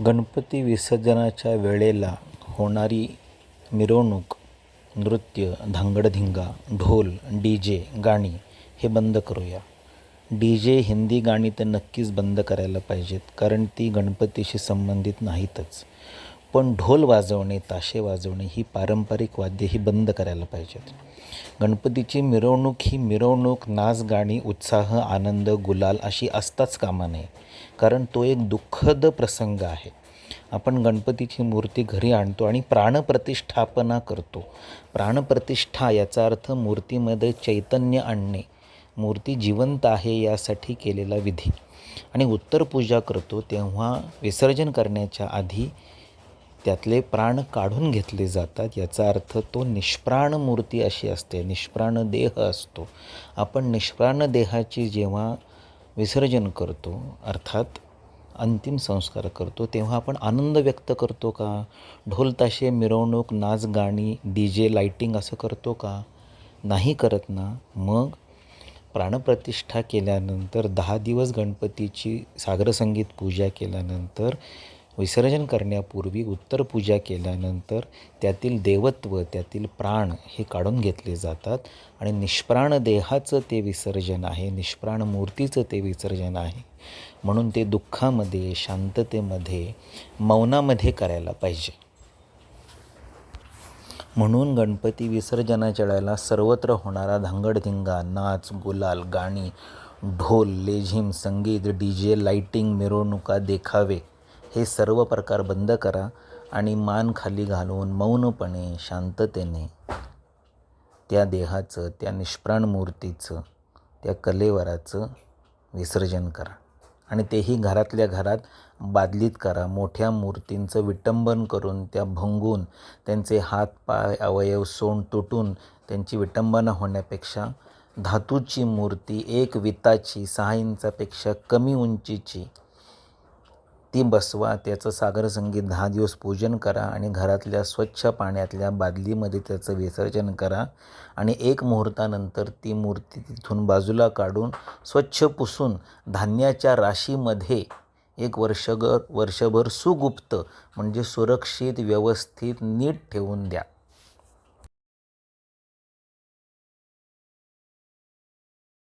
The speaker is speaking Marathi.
गणपती विसर्जनाच्या वेळेला होणारी मिरवणूक नृत्य धांगडधिंगा ढोल डी जे गाणी हे बंद करूया. डी जे हिंदी गाणी तर नक्कीच बंद करायला पाहिजेत कारण ती गणपतीशी संबंधित नाहीतच. पण ढोल वाजवणे ताशे वाजवणे ही पारंपरिक वाद्ये ही बंद करायला पाहिजेत. गणपतीची मिरवणूक ही मिरवणूक नाच गाणी उत्साह आनंद गुलाल अशी असताच कामा नये. कारण तो एक दुःखद प्रसंग आहे. आपण गणपतीची मूर्ती घरी आणतो आणि प्राणप्रतिष्ठापना करतो. प्राणप्रतिष्ठा याचा अर्थ मूर्तीमध्ये चैतन्य आणणे. मूर्ती जिवंत आहे यासाठी केलेला विधी. आणि उत्तर पूजा करतो तेव्हा विसर्जन करण्याच्या आधी त्यातले प्राण काढून घेतले जातात. याचा अर्थ तो निष्प्राण मूर्ती अशी असते. निष्प्राण देह असतो. आपण निष्प्राण देहाची जेव्हा विसर्जन करतो अर्थात अंतिम संस्कार करतो तेव्हा आपण आनंद व्यक्त करतो का? ढोलताशे मिरवणूक नाच गाणी डी जे लाईटिंग असं करतो का? नाही करत ना. मग प्राणप्रतिष्ठा केल्यानंतर दहा दिवस गणपतीची सागरसंगीत पूजा केल्यानंतर विसर्जन करण्यापूर्वी उत्तर पूजा केल्यानंतर त्यातील देवत्व त्यातील प्राण हे काढून घेतले जातात आणि निष्प्राण देहाचं ते विसर्जन आहे निष्प्राण मूर्तीचं ते विसर्जन आहे. म्हणून ते दुःखामध्ये शांततेमध्ये मौनामध्ये करायला पाहिजे. म्हणून गणपती विसर्जनाच्या वेळेला सर्वत्र होणारा धांगडधिंगा नाच गुलाल गाणी ढोल लेझिम संगीत डी जे लाईटिंग मिरवणुका देखावे. हे सर्व प्रकार बंद करा आणि मान खाली घालून मौनपणे शांततेने त्या देहाचं त्या निष्प्राण मूर्तीचं त्या कलेवराचं विसर्जन करा. आणि तेही घरातल्या घरात बादलीत करा. मोठ्या मूर्तींचं विटंबन करून त्या भंगून त्यांचे हात पाय अवयव सोंड तुटून त्यांची विटंबना होण्यापेक्षा धातूची मूर्ती एक विताची सहा इंचापेक्षा कमी उंचीची ती बसवा त्याचं सागर संगीत दहा दिवस पूजन करा आणि घरातल्या स्वच्छ पाण्यातल्या बादलीमध्ये त्याचं विसर्जन करा आणि एक मुहूर्तानंतर ती मूर्ती तिथून बाजूला काढून स्वच्छ पुसून धान्याच्या राशीमध्ये एक वर्षभर वर्षभर सुगुप्त म्हणजे सुरक्षित व्यवस्थित नीट ठेवून द्या.